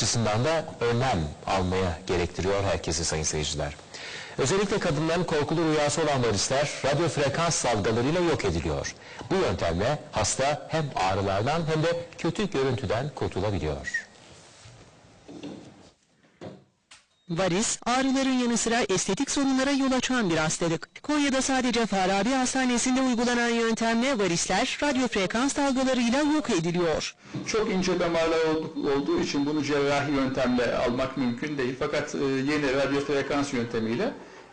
açısından da önlem almaya gerektiriyor herkesi sayın seyirciler. Özellikle kadınların korkulu rüyası olan varisler radyo frekans dalgalarıyla yok ediliyor. Bu yöntemle hasta hem ağrılardan hem de kötü görüntüden kurtulabiliyor. Varis, ağrıların yanı sıra estetik sorunlara yol açan bir hastalık. Konya'da sadece Farabi Hastanesi'nde uygulanan yöntemle varisler radyo frekans dalgalarıyla yok ediliyor. Çok ince damarlar olduğu için bunu cerrahi yöntemle almak mümkün değil. Fakat e, yeni radyo frekans yöntemiyle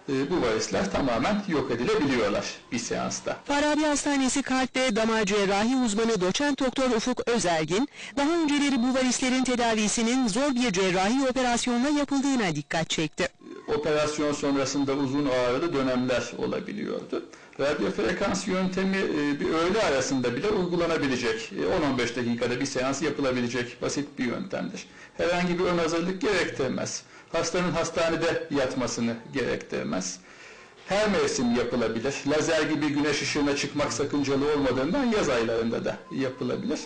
e, bu varisler tamamen yok edilebiliyorlar bir seansta. Farabi Hastanesi kalp ve damar cerrahi uzmanı doçent doktor Ufuk Özergin, daha önceleri bu varislerin tedavisinin zor bir cerrahi operasyonla yapıldığına dikkat çekti. Operasyon sonrasında uzun ağrılı dönemler olabiliyordu. Radyo frekans yöntemi e, bir öğle arasında bile uygulanabilecek, e, 10-15 dakikada bir seans yapılabilecek basit bir yöntemdir. Herhangi bir ön hazırlık gerektirmez. Hastanın hastanede yatmasını gerektirmez. Her mevsim yapılabilir. Lazer gibi güneş ışığına çıkmak sakıncalı olmadığından yaz aylarında da yapılabilir.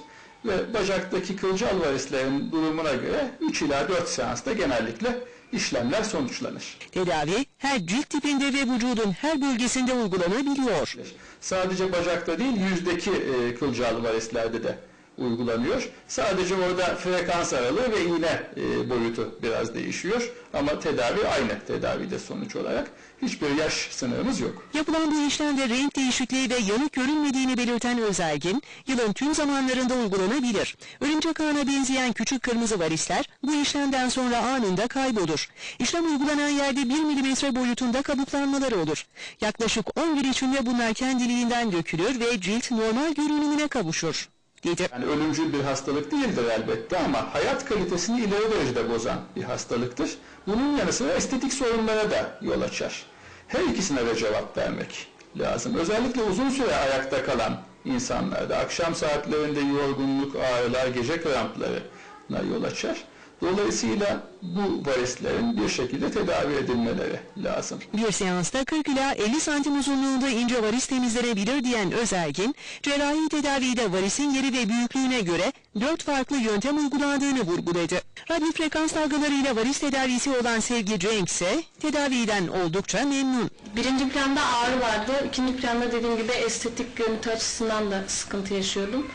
Ve bacaktaki kılcal varislerin durumuna göre 3 ila 4 seansta genellikle işlemler sonuçlanır. Tedavi her cilt tipinde ve vücudun her bölgesinde uygulanabiliyor. Sadece bacakta değil yüzdeki e, kılcal varislerde de uygulanıyor. Sadece orada frekans aralığı ve iğne e, boyutu biraz değişiyor. Ama tedavi aynı tedavide sonuç olarak. Hiçbir yaş sınırımız yok. Yapılan bu işlemde renk değişikliği ve yanık görünmediğini belirten Özergin, yılın tüm zamanlarında uygulanabilir. Örümcek ağına benzeyen küçük kırmızı varisler bu işlemden sonra anında kaybolur. İşlem uygulanan yerde 1 milimetre boyutunda kabuklanmalar olur. Yaklaşık 10 gün içinde bunlar kendiliğinden dökülür ve cilt normal görünümüne kavuşur. Yani ölümcül bir hastalık değildir elbette ama hayat kalitesini ileri derecede bozan bir hastalıktır. Bunun yanı sıra estetik sorunlara da yol açar. Her ikisine de cevap vermek lazım. Özellikle uzun süre ayakta kalan insanlarda akşam saatlerinde yorgunluk, ağrılar, gece kramplarına yol açar. Dolayısıyla bu varislerin bir şekilde tedavi edilmeleri lazım. Bir seansta 40 ila 50 santim uzunluğunda ince varis temizlenebilir diyen Özergin, cerrahi tedavide varisin yeri ve büyüklüğüne göre 4 farklı yöntem uygulandığını vurguladı. Radyo frekans dalgalarıyla varis tedavisi olan Sevgi Cenk ise tedaviden oldukça memnun. Birinci planda ağrı vardı. İkinci planda dediğim gibi estetik görüntü açısından da sıkıntı yaşıyordum.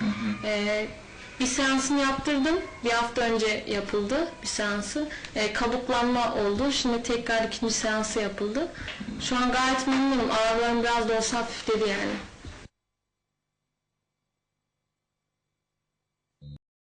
Ee, bir seansını yaptırdım. Bir hafta önce yapıldı bir seansı. Ee, kabuklanma oldu. Şimdi tekrar ikinci seansı yapıldı. Şu an gayet memnunum. Ağrılarım biraz da olsa hafifledi yani.